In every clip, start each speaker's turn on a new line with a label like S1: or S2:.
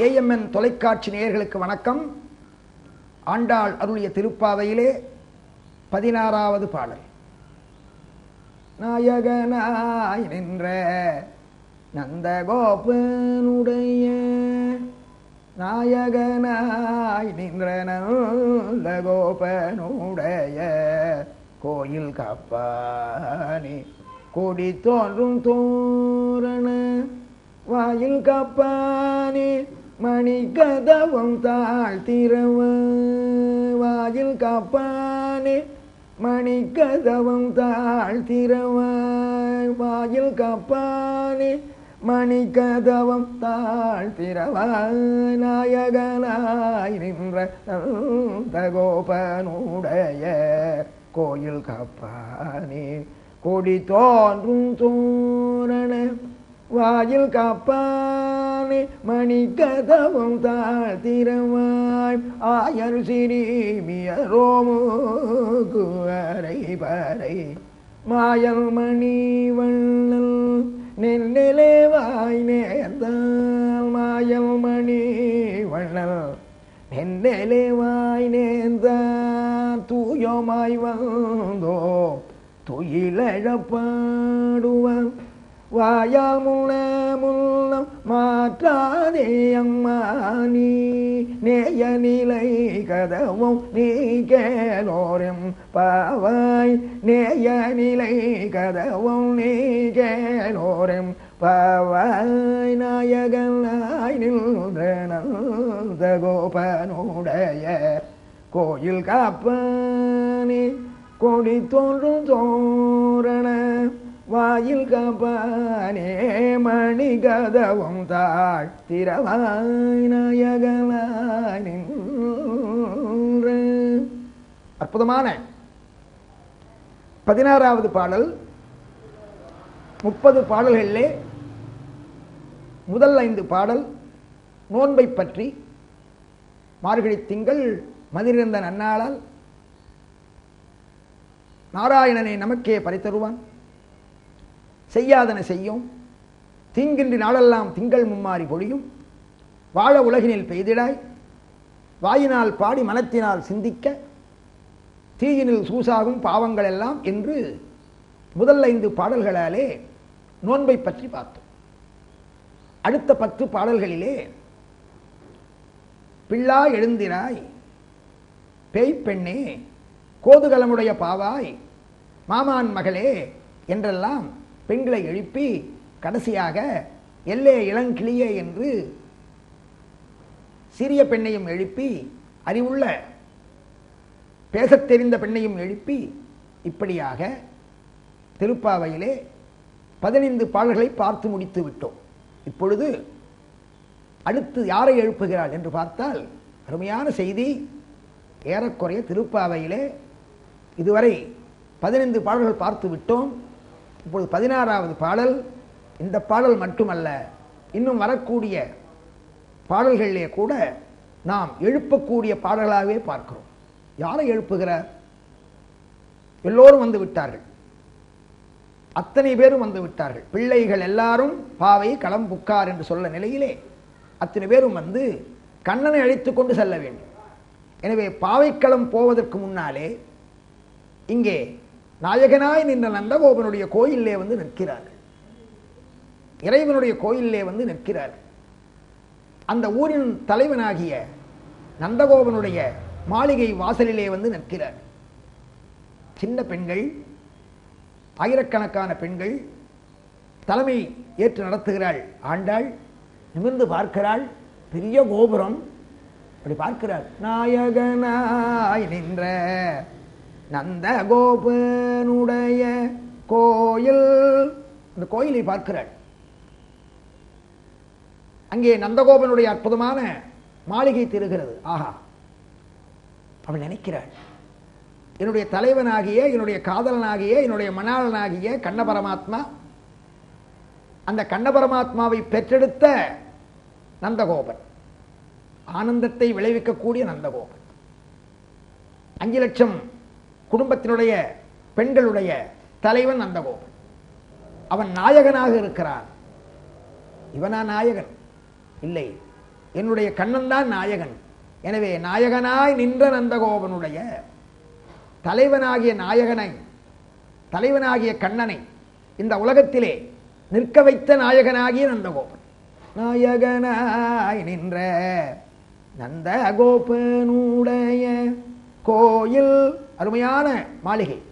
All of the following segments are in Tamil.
S1: ஏஎம்என் தொலைக்காட்சி நேயர்களுக்கு வணக்கம். ஆண்டாள் அருளிய திருப்பாவையிலே பதினாறாவது பாடல். நாயகனாய் நின்ற நந்தகோபனுடைய நாயகனாய் நின்ற நந்தகோபனுடைய கோயில் காப்பானே. கொடி தோன்றும் தோரண வாயில் காப்பானே. மணி கதவம் தாழ்த்திரவ வாயில் காப்பானே. மணி கதவம் தாழ்த்திரவ வாயில் காப்பானே. மணி கதவம் தாழ்த்திரவாய் நாயகனாய் நின்ற தகோபனுடைய கோயில் காப்பானே. கொடி தோன்றும் தோரண வாயில் காப்பானே மணி கதவும் தாழ்த்திரவாய். ஆயர் சிறிமியரோமுக்கு அரை பறை. மாயல் மணி வண்ணல் நெல்நிலைவாய் நேர்ந்தால் மாயல் மணி வண்ணல் நெல்நிலைவாய் நேர்ந்தால் தூயமாய் வந்தோ துயிலழப்பாடுவான் வாயால் முன முன்னம் மாற்றாதே அம்மா நீ நேய நிலை கதவும் நீ கேளோரம் பாவாய். நேய நிலை கதவும் நீ கேளோரம் பாவாய். நாயகனாய் நின்ற நந்த கோபனுடைய கோயில் காப்பானே. கொடி தோன்றும் தோரண வாயில் காப்பானே மணி கதவும் தாழ் திரவாய் நாயகனாய் அற்புதமான பதினாறாவது பாடல். முப்பது பாடல்களிலே முதல் ஐந்து பாடல் நோன்பை பற்றி. மார்கழி திங்கள் மதிரிருந்த நன்னாளால். நாராயணனை நமக்கே பறித்தருவான் செய்யாதன செய்யும். தீங்கின்றி நாளெல்லாம் திங்கள் மும்மாறி பொழியும். வாழ உலகினில் பெய்திடாய். வாயினால் பாடி மனத்தினால் சிந்திக்க. தீயினில் சூசாகும் பாவங்கள் எல்லாம் என்று முதல் ஐந்து பாடல்களாலே நோன்பை பற்றி பார்த்தோம். அடுத்த பத்து பாடல்களிலே பிள்ளா எழுந்திராய் பேய் பெண்ணே கோதுகலமுடைய பாவாய் மாமான் மகளே என்றெல்லாம் பெண்களை எழுப்பி கடைசியாக எல்லே இளங்கிளியே என்று சிறிய பெண்ணையும் எழுப்பி அறிவுள்ள பேசத் தெரிந்த பெண்ணையும் எழுப்பி இப்படியாக திருப்பாவையிலே பதினைந்து பாடல்களை பார்த்து முடித்து விட்டோம். இப்பொழுது அடுத்து யாரை எழுப்புகிறாள் என்று பார்த்தால் அருமையான செய்தி ஏறக்குறைய திருப்பாவையிலே இதுவரை பதினைந்து பாடல்கள் பார்த்து விட்டோம். இப்பொழுது பதினாறாவது பாடல். இந்த பாடல் மட்டுமல்ல இன்னும் வரக்கூடிய பாடல்களிலே கூட நாம் எழுப்பக்கூடிய பாடல்களாகவே பார்க்கிறோம். யாரை எழுப்புகிறார்? எல்லோரும் வந்து விட்டார்கள். அத்தனை பேரும் வந்து விட்டார்கள். பிள்ளைகள் எல்லாரும் பாவை களம் புக்கார் என்று சொல்ல நிலையிலே அத்தனை பேரும் வந்து கண்ணனை அழைத்து கொண்டு செல்ல வேண்டும். எனவே பாவைக்களம் போவதற்கு முன்னாலே இங்கே நாயகனாய் நின்ற நந்தகோபனுடைய கோயிலே வந்து நிற்கிறார்கள் இறைவனுடைய கோயிலே வந்து நிற்கிறார்கள் அந்த ஊரின் தலைவனாகிய நந்தகோபனுடைய மாளிகை வாசலிலே வந்து நிற்கிறார். சின்ன பெண்கள் ஆயிரக்கணக்கான பெண்கள் தலைமை ஏற்று நடத்துகிறாள். ஆண்டாள் நிமிர்ந்து பார்க்கிறாள். பெரிய கோபுரம். அப்படி பார்க்கிறாள் நாயகனாய் நின்ற நந்த கோபனுடைய கோயில். இந்த கோயிலை பார்க்கிறாள். அங்கே நந்தகோபனுடைய அற்புதமான மாளிகை திருகிறது ஆஹா. அவள் நினைக்கிறாள். என்னுடைய தலைவனாகிய என்னுடைய காதலனாகிய என்னுடைய மணாளனாகிய கண்ண பரமாத்மா அந்த கண்ண பரமாத்மாவை பெற்றெடுத்த நந்தகோபன் ஆனந்தத்தை விளைவிக்கக்கூடிய நந்தகோபன். அஞ்சு லட்சம் குடும்பத்தினுடைய பெண்களுடைய தலைவன் நந்தகோபன் அவன் நாயகனாக இருக்கிறான். இவனா நாயகன்? இல்லை. என்னுடைய கண்ணன் தான் நாயகன். எனவே நாயகனாய் நின்ற நந்தகோபனுடைய தலைவனாகிய நாயகனை தலைவனாகிய கண்ணனை இந்த உலகத்திலே நிற்க வைத்த நாயகனாகிய நந்தகோபன். நாயகனாய் நின்ற நந்தகோபனுடைய கோயில் அருமையான மாளிகை.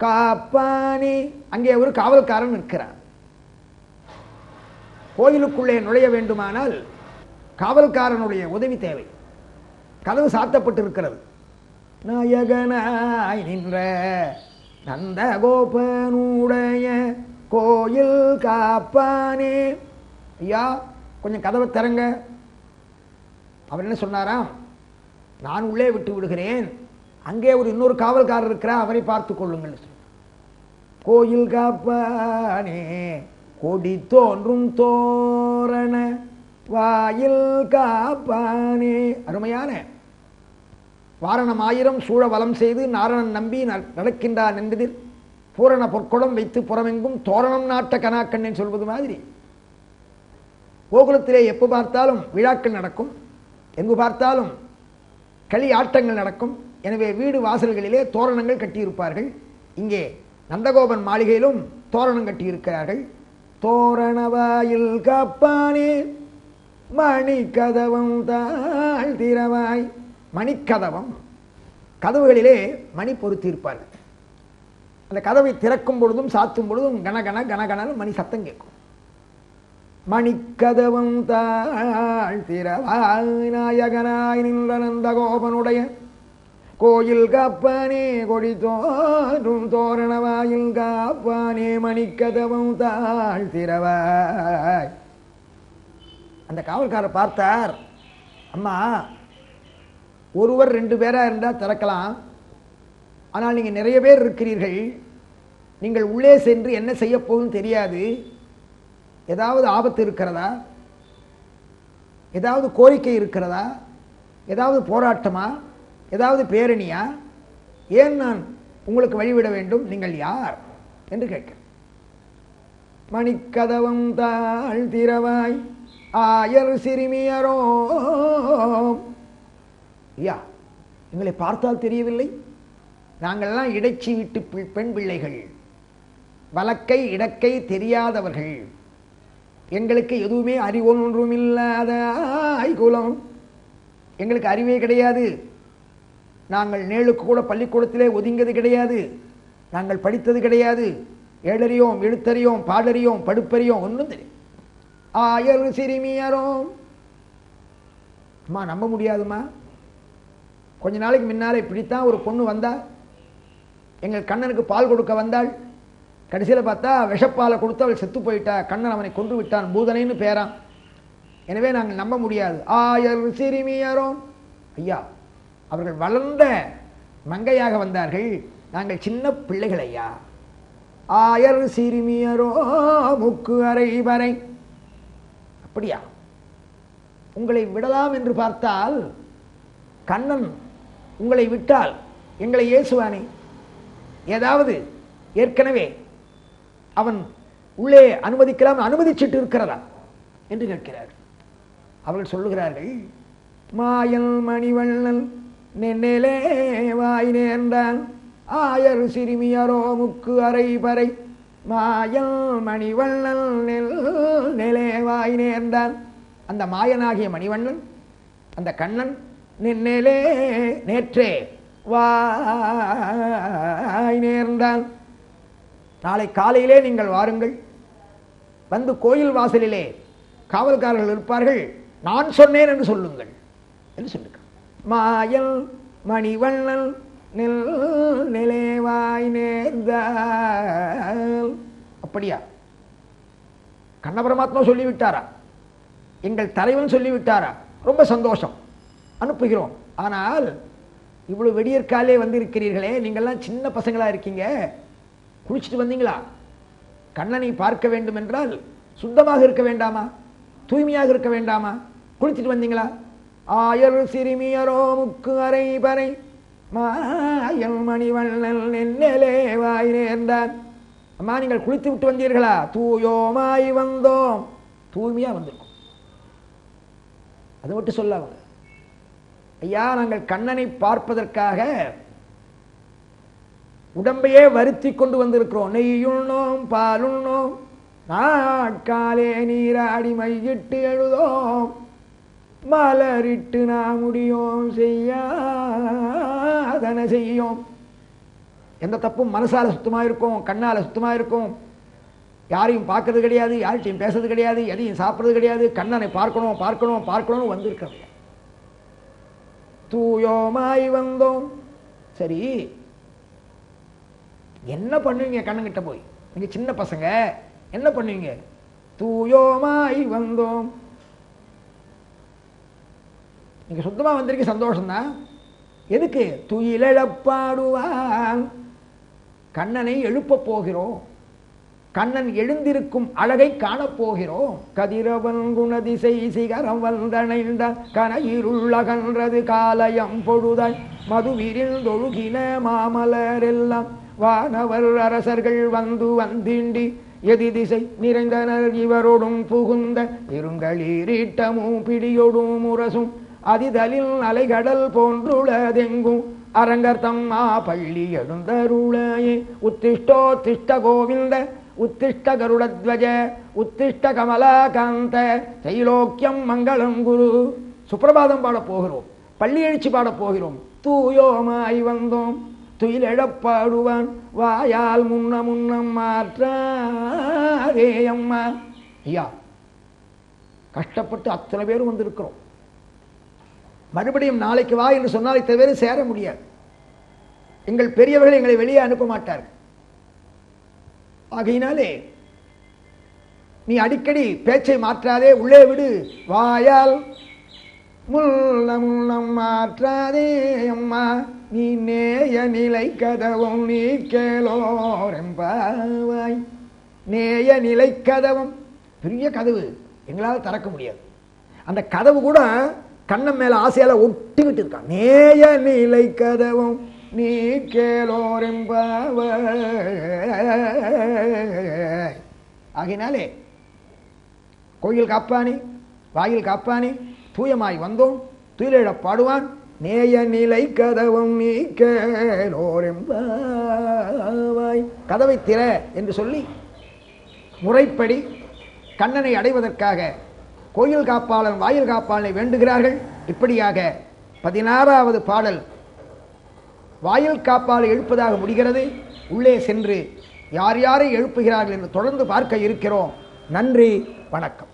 S1: காப்பானி அங்கே ஒரு காவல்காரன் நிற்கிறான். கோயிலுக்குள்ளே நுழைய வேண்டுமானால் காவல்காரனுடைய உதவி தேவை. கதவு சாத்தப்பட்டிருக்கிறது. நாயகனாய் நின்ற நந்த கோபனுடைய கோயில் காப்பானே ஐயா கொஞ்சம் கதவை திறங்க. அவர் என்ன சொன்னாராம்? நான் உள்ளே விட்டு விடுகிறேன். அங்கே ஒரு இன்னொரு காவல்காரர் இருக்கிறார் அவரை பார்த்து கொள்ளுங்கள் கோயில் காப்பானே கொடி தோன்றும் தோரண வாயில் காப்பானே. அருமையான. வாரணம் ஆயிரம் சூழ வலம் செய்து நாரணன் நம்பி ந- நடக்கின்றான் என்பதில் பூரண பொற்குடம் வைத்து புறமெங்கும் தோரணம் நாட்ட கனாக்கண்ணன் சொல்வது மாதிரி. கோகுலத்திலே எப்போ பார்த்தாலும் விழாக்கள் நடக்கும் எங்கு பார்த்தாலும் களி ஆட்டங்கள் நடக்கும் எனவே வீடு வாசல்களிலே தோரணங்கள் கட்டியிருப்பார்கள். இங்கே நந்தகோபன் மாளிகையிலும் தோரணம் கட்டியிருக்கிறார்கள். தோரணவாயில் காப்பானே மணிக்கதவம் தாழ் திறவாய். மணிக்கதவம். கதவுகளிலே மணி பொருத்தியிருப்பார்கள் அந்த கதவை திறக்கும் பொழுதும் சாத்தும் பொழுதும் கனகன கனகன மணி சத்தம் கேட்கும். மணிக்கதவம் தாழ் திறவாய். நாயகனாய் நின்ற நந்தகோபனுடைய கோயில் காப்பானே கொடி தோன்றும் தோரணவாயில் காப்பானே மணிக்கதவம் தாழ் திறவாய் அந்த காவல்காரர் பார்த்தார். அம்மா ஒருவர் ரெண்டு பேராக இருந்தால் திறக்கலாம். ஆனால் நீங்கள் நிறைய பேர் இருக்கிறீர்கள். நீங்கள் உள்ளே சென்று என்ன செய்ய போகுதுன்னு தெரியாது. ஏதாவது ஆபத்து இருக்கிறதா? ஏதாவது கோரிக்கை இருக்கிறதா? ஏதாவது போராட்டமா? ஏதாவது பேரணியா? ஏன் நான் உங்களுக்கு வழிவிட வேண்டும்? நீங்கள் யார்? என்று கேட்கிறேன். மணிக்கதவம் தாழ் திரவாய் ஆயர் சிறுமியரோ ஐயா எங்களை பார்த்தால் தெரியவில்லை? நாங்கள்லாம் இடைச்சி விட்டு பி- பெண் பிள்ளைகள். வழக்கை இடக்கை தெரியாதவர்கள். எங்களுக்கு எதுவுமே அறிவொன்றும் இல்லாத குலம் எங்களுக்கு அறிவே கிடையாது. நாங்கள் நேழுக்கு கூட பள்ளிக்கூடத்திலே ஒதுங்கியது கிடையாது. நாங்கள் படித்தது கிடையாது. ஏழறியோம் எழுத்தறியோம் பாடறியோம் படுப்பறியோம் ஒன்றும் தெரியும். ஆயர் சிறுமியரோம். அம்மா நம்ப முடியாதும்மா. கொஞ்ச நாளைக்கு முன்னாலே இப்படித்தான் ஒரு பொண்ணு வந்தா எங்கள் கண்ணனுக்கு பால் கொடுக்க வந்தாள். கடைசியில் பார்த்தா விஷப்பாலை கொடுத்து அவள் செத்து போயிட்டா. கண்ணன் அவனை கொன்று விட்டான். பூதனைன்னு பேரான் எனவே நாங்கள் நம்ப முடியாது. ஆயர் சிறுமியரோம். ஐயா அவர்கள் வளர்ந்த மங்கையாக வந்தார்கள். நாங்கள் சின்ன பிள்ளைகள் ஐயா ஆயர் சிறுமியரோ முக்கு அறை வரை. அப்படியா? உங்களை விடலாம் என்று பார்த்தால் கண்ணன் உங்களை விட்டால் எங்களை ஏசுவானே ஏதாவது ஏற்கனவே அவன் உள்ளே அனுமதிக்கலாம் அனுமதிச்சிட்டு இருக்கிறதா என்று கேட்கிறார். அவர்கள் சொல்லுகிறார்கள் மாயல் மணிவண்ணன் நென்னேலே வாய் நேர்ந்தான் ஆயர் சிறுமியரோ முக்கு அறை பறை மாயல் மணிவண்ணன் நெல் நிலே வாய் நேர்ந்தான் அந்த மாயனாகிய மணிவண்ணன் அந்த கண்ணன் நின்னலே நேற்றே வாய் நேர்ந்தான் நாளை காலையிலே நீங்கள் வாருங்கள் வந்து கோயில் வாசலிலே காவல்காரர்கள் இருப்பார்கள் நான் சொன்னேன் என்று சொல்லுங்கள் என்று சொல்லுங்கள் மாயல் மணிவண்ணல் நெல் நிலைவாய் நேர்ந்தால். அப்படியா? கண்ண பரமாத்மா சொல்லிவிட்டாரா? எங்கள் தலைவன் சொல்லிவிட்டாரா? ரொம்ப சந்தோஷம். அனுப்புகிறோம். ஆனால் இவ்வளோ வெடியற்காலே வந்திருக்கிறீர்களே நீங்கள்லாம் சின்ன பசங்களாக இருக்கீங்க. குளிச்சுட்டு வந்தீங்களா? கண்ணனை பார்க்க வேண்டும் என்றால் சுத்தமாக இருக்க வேண்டாமா? தூய்மையாக இருக்க வேண்டாமா? குளிச்சுட்டு வந்தீங்களா? ஆயர் சிறுமியரோ முக்கு அறை பறை. மாயல் மணிவண்ணல் நென்னலே வாய் நேர்ந்தான். அம்மா நீங்கள் குளித்து விட்டு வந்தீர்களா? தூயோமாய் வந்தோம். தூய்மையா வந்திருக்கும். அது மட்டும் சொல்ல அவங்க ஐயா நாங்கள் கண்ணனை பார்ப்பதற்காக உடம்பையே வருத்தி கொண்டு வந்திருக்கிறோம். நெய்யுண்ணோம் பாலுண்ணோம் நாட்காலே நீராடி மையிட்டு எழுதோம். மலரிட்டு நாம் முடியும் செய்யாதன செய்யும். எந்த தப்பும் மனசால சுத்தமாக இருக்கும் கண்ணால சுத்தமாக இருக்கும் யாரையும் பார்க்கறது கிடையாது யார்கிட்டையும் பேசுறது கிடையாது எதையும் சாப்பிட்றது கிடையாது கண்ணனை பார்க்கணும் பார்க்கணும் பார்க்கணும்னு வந்திருக்கிறோம் தூயோமாய் வந்தோம். சரி என்ன பண்ணுவீங்க கண்ணங்கிட்ட போய்? நீங்கள் சின்ன பசங்க என்ன பண்ணுவீங்க? தூயோமாய் வந்தோம். நீங்க சுத்தமாக வந்திருக்க சந்தோஷம்தான் எதுக்கு? துயிலழப்பாடுவான். கண்ணனை எழுப்பப் போகிறோம். கண்ணன் எழுந்திருக்கும் அழகை காணப்போகிறோம் கதிரவன் குணதிசை சிகரம் வந்தணைந்த கனையிருள்ளகன்றது காலயம் பொழுதாய். மதுவிரில் தொழுகின மாமலரெல்லாம் வானவர் அரசர்கள் வந்து வந்திண்டி. எதி திசை நிறைந்தனர் இவரோடும் புகுந்த இருங்களீரீட்டமும் பிடியொடும் முரசும் அதிதலில் அலைகடல் போன்றுளதெங்கும். அரங்கர்த்தம்மா பள்ளி எழுந்தருளையே. உத்திஷ்டோ திஷ்ட கோவிந்த உத்திஷ்ட கருடத்வஜ உத்திஷ்ட கமலாகாந்த. தைலோக்கியம் மங்களம் குரு. சுப்பிரபாதம் பாடப் போகிறோம். பள்ளி எழுச்சி பாடப் போகிறோம். தூயோமாய் வந்தோம். துயிலெழப்பாடுவான் வாயால் முன்ன முன்னம் மாற்றாதே அம்மா. ஐயா கஷ்டப்பட்டு அத்தனை பேரும் வந்திருக்கிறோம். மறுபடியும் நாளைக்கு வா என்று சொன்னால் இத்தனை பேரும் சேர முடியாது. எங்கள் பெரியவர்கள் எங்களை வெளியே அனுப்ப மாட்டார்கள். ஆகையினாலே நீ அடிக்கடி பேச்சை மாற்றாதே உள்ளே விடு. வாயால் முள்ள முள்ளம் மாற்றாதே அம்மா. நீ நேய நிலை கதவும் நீ கேளோரெம்பாவாய் நேய நிலை கதவும். பெரிய கதவு. எங்களால் திறக்க முடியாது. அந்த கதவு கூட கண்ணம் மேல ஆசையால ஒட்டிக்கிட்டு இருக்கான் நேய நிலை கதவும் நீ கேளோரெம்பாவாய் ஆகினாலே கோயில் காப்பானி வாயில் காப்பானி தூயமாய் வந்தோம் துயிலிழப் பாடுவான் நேய நிலை கதவும் நீ கேளோரெம்பாவாய் கதவை திற என்று சொல்லி முறைப்படி கண்ணனை அடைவதற்காக கோயில் காப்பாளன் வாயில் காப்பாளனை வேண்டுகிறார்கள். இப்படியாக பதினாறாவது பாடல் வாயில் காப்பாளை எழுப்பதாக முடிகிறது. உள்ளே சென்று யார் யாரை எழுப்புகிறார்கள் என்று தொடர்ந்து பார்க்க இருக்கிறோம். நன்றி வணக்கம்.